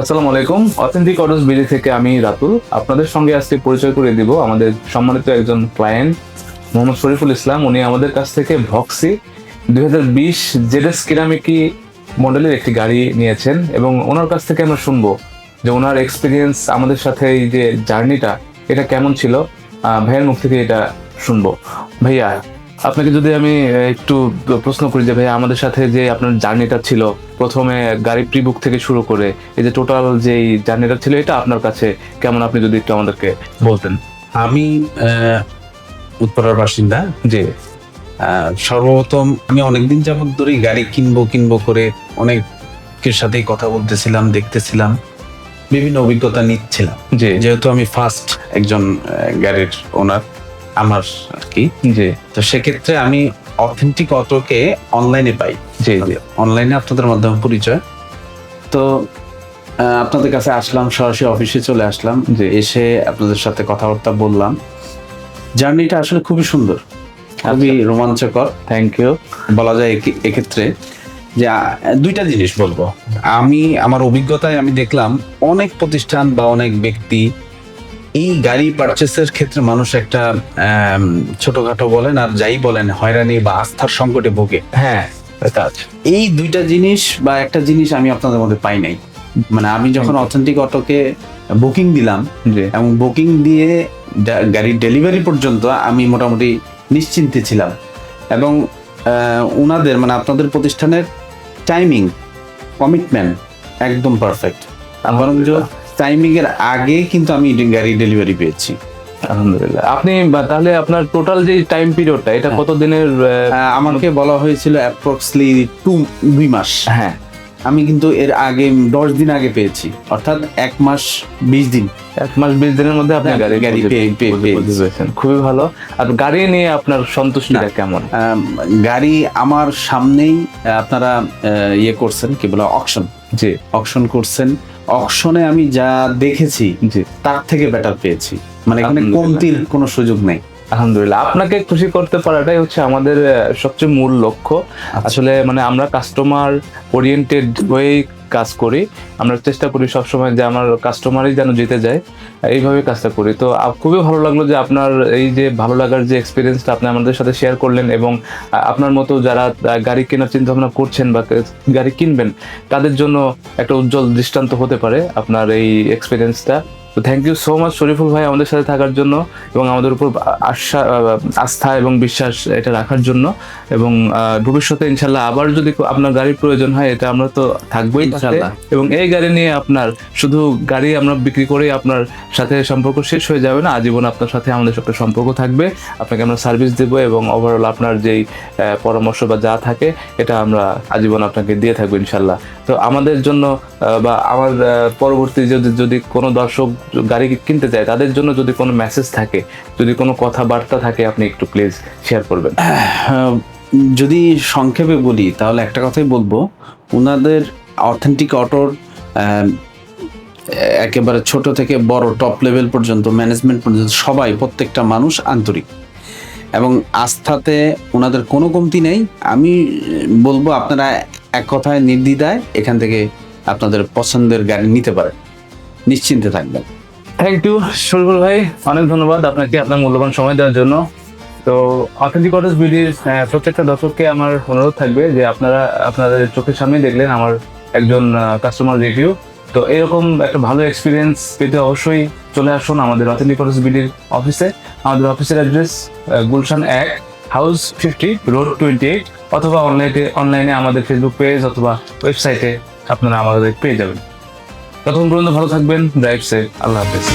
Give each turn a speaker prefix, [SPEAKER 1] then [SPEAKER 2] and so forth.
[SPEAKER 1] আসসালামু আলাইকুম। Authentic autos BD থেকে আমি রাতুল। আপনাদের সঙ্গে আজকে পরিচয় করে দিব আমাদের সম্মানিত একজন ক্লায়েন্ট মোহাম্মদ শরীফুল ইসলাম। উনি আমাদের কাছ থেকে ভক্সি দুই হাজার বিশ জেডএস কিরামিকি মডেলের একটি গাড়ি নিয়েছেন এবং ওনার কাছ থেকে আমরা শুনব যে ওনার এক্সপিরিয়েন্স আমাদের সাথে এই যে জার্নিটা এটা কেমন ছিল? ভাইয়ের মুখ থেকে এটা শুনব। ভাইয়া আপনাকে যদি আমি একটু প্রশ্ন করি যে ভাইয়া আমাদের সাথে যে আপনার জার্নিটা ছিল প্রথমে গাড়ি প্রি বুক থেকে শুরু করে এই যে টোটাল যে জার্নিটা ছিল এটা আপনার কাছে কেমন? আপনি যদি একটু আমাদেরকে বলতেন।
[SPEAKER 2] আমি উত্তরার বাসিন্দা।
[SPEAKER 1] যে
[SPEAKER 2] আহ, সর্বপ্রথম আমি অনেকদিন যাবত ধরেই গাড়ি কিনবো কিনবো করে অনেকের সাথেই কথা বলতেছিলাম দেখতেছিলাম বিভিন্ন অভিজ্ঞতা নিচ্ছিলাম। যেহেতু আমি ফার্স্ট একজন গাড়ির ওনার আমার আর কি।
[SPEAKER 1] জি।
[SPEAKER 2] তো সেক্ষেত্রে আমি অথেন্টিক অটোকে অনলাইনে পাই।
[SPEAKER 1] জি জি।
[SPEAKER 2] অনলাইনে আপনাদের মাধ্যমে পরিচয়। তো আপনাদের কাছে আসলাম সরাসরি অফিসে চলে আসলাম।
[SPEAKER 1] যে
[SPEAKER 2] এসে আপনাদের সাথে কথাবার্তা বললাম। জার্নিটা আসলে খুবই সুন্দর। খুবই রোমাঞ্চকর।
[SPEAKER 1] থ্যাংক ইউ
[SPEAKER 2] বলা যায় একে- এক্ষেত্রে যে দুইটা জিনিস বলব। আমি আমার অভিজ্ঞতায় আমি দেখলাম অনেক প্রতিষ্ঠান বা অনেক ব্যক্তি এই গাড়ি পারচেসের ক্ষেত্রে মানুষ একটা ছোটখাটো বলেন আর যাই বলেন হয়রানি বা আস্থার সংকটে ভোগে।
[SPEAKER 1] হ্যাঁ
[SPEAKER 2] এই দুইটা জিনিস বা একটা জিনিস আমি আপনাদের মধ্যে পাই নাই। মানে আমি যখন অথেন্টিক অটোকে বুকিং দিলাম এবং বুকিং দিয়ে গাড়ির ডেলিভারি পর্যন্ত আমি মোটামুটি নিশ্চিন্তে ছিলাম। এবং ওনাদের মানে আপনাদের প্রতিষ্ঠানের টাইমিং কমিটমেন্ট একদম পারফেক্ট বরং টাইমিং এর আগে কিন্তু আমি গাড়ি ডেলিভারি পেয়েছি।
[SPEAKER 1] আলহামদুলিল্লাহ। আপনি তাহলে আপনার টোটাল যে টাইম পিরিয়ডটা এটা কত দিনের
[SPEAKER 2] আমাকে বলা হয়েছিল অ্যাপ্রক্সলি টু দুই মাস।
[SPEAKER 1] হ্যাঁ।
[SPEAKER 2] আমি কিন্তু এর আগে দশ দিন আগে পেয়েছি। অর্থাৎ এক মাস বিশ দিন।
[SPEAKER 1] এক মাস বিশ দিনের মধ্যে আপনি
[SPEAKER 2] হ্যাঁ,
[SPEAKER 1] গাড়ি
[SPEAKER 2] গাড়ি।
[SPEAKER 1] পেয়েছেন। খুবই ভালো। আর গাড়ি নিয়ে আপনার সন্তুষ্টিটা কেমন?
[SPEAKER 2] গাড়ি আমার সামনেই আপনারা ইয়ে করছেন কি বলে অকশন
[SPEAKER 1] জি।
[SPEAKER 2] অকশন করছেন। অকশনে আমি যা দেখেছি তার থেকে বেটার পেয়েছি। মানে এখানে কমতির কোনো সুযোগ নেই।
[SPEAKER 1] আলহামদুলিল্লাহ। আপনাকে খুশি করতে পারাটাই হচ্ছে আমাদের সবচেয়ে মূল লক্ষ্য। আসলে মানে আমরা কাস্টমার ওরিয়েন্টেড হয়েই কাজ করি। আমরা চেষ্টা করি সবসময় যে আমার কাস্টমারই যেন জিতে যায়। এইভাবে কাজটা করি। তো খুবই ভালো লাগল যে আপনার এই যে ভালো লাগার যে এক্সপিরিয়েন্সটা আপনি আমাদের সাথে শেয়ার করলেন এবং আপনার মতো যারা গাড়ি কেনার চিন্তা ভাবনা করছেন বা গাড়ি কিনবেন তাদের জন্য একটা উজ্জ্বল দৃষ্টান্ত হতে পারে আপনার এই এক্সপিরিয়েন্সটা তো thank you so much Shariful ভাই আমাদের সাথে থাকার জন্য এবং আমাদের উপর আশা আস্থা এবং বিশ্বাস এটা রাখার জন্য। এবং ভবিষ্যতে ইনশাল্লাহ আবার যদি আপনার গাড়ির প্রয়োজন হয় এটা আমরা তো থাকবোই
[SPEAKER 2] ইনশাল্লাহ।
[SPEAKER 1] এবং এই গাড়ি নিয়ে আপনার শুধু গাড়ি আমরা বিক্রি করেই আপনার সাথে সম্পর্ক শেষ হয়ে যাবে না আজীবন আপনার সাথে আমাদের সাথে সম্পর্ক থাকবে। আপনাকে আমরা সার্ভিস দেবো এবং ওভারঅল আপনার যেই পরামর্শ বা যা থাকে এটা আমরা আজীবন আপনাকে দিয়ে থাকব ইনশাল্লাহ। তো আমাদের জন্য বা আমার পরবর্তী যদি যদি কোনো দর্শক গাড়ি কিনতে চায় তাদের জন্য যদি কোনো মেসেজ থাকে, যদি কোনো কথাবার্তা থাকে, আপনি একটু প্লিজ শেয়ার করবেন।
[SPEAKER 2] যদি সংক্ষেপে বলি, তাহলে একটা কথাই বলব ওনাদের অথেন্টিক অটোর একেবারে ছোট থেকে বড় টপ লেভেল পর্যন্ত ম্যানেজমেন্ট পর্যন্ত, সবাই, প্রত্যেকটা মানুষ আন্তরিক। এবং আস্থাতে ওনাদের কোনো কমতি নেই। আমি বলব, আপনারা এক কথায় নির্দ্বিধায় এখান থেকে আপনাদের পছন্দের গাড়ি নিতে পারেন। নিশ্চিন্তে থাকবেন।
[SPEAKER 1] থ্যাংক ইউ শরীফুল ভাই। অনেক ধন্যবাদ আপনাকে আপনার মূল্যবান সময় দেওয়ার জন্য। তো অথেন্টিক অটোস বিডির প্রত্যেকটা দর্শককে আমার অনুরোধ থাকবে যে আপনারা আপনাদের চোখের সামনে দেখলেন আমার একজন কাস্টমার রিভিউ তো এরকম একটা ভালো এক্সপিরিয়েন্স পেতে অবশ্যই চলে আসুন আমাদের অথেন্টিক অটোস বিডির অফিসে আমাদের অফিসের অ্যাড্রেস গুলশান এক house fifty road twenty eight অথবা অনলাইনে অনলাইনে আমাদের ফেসবুক পেজ অথবা ওয়েবসাইটে আপনারা আমাদের পেয়ে যাবেন। ততক্ষণ পর্যন্ত ভালো থাকবেন ড্রাইভ সেফ আল্লাহ হাফেজ।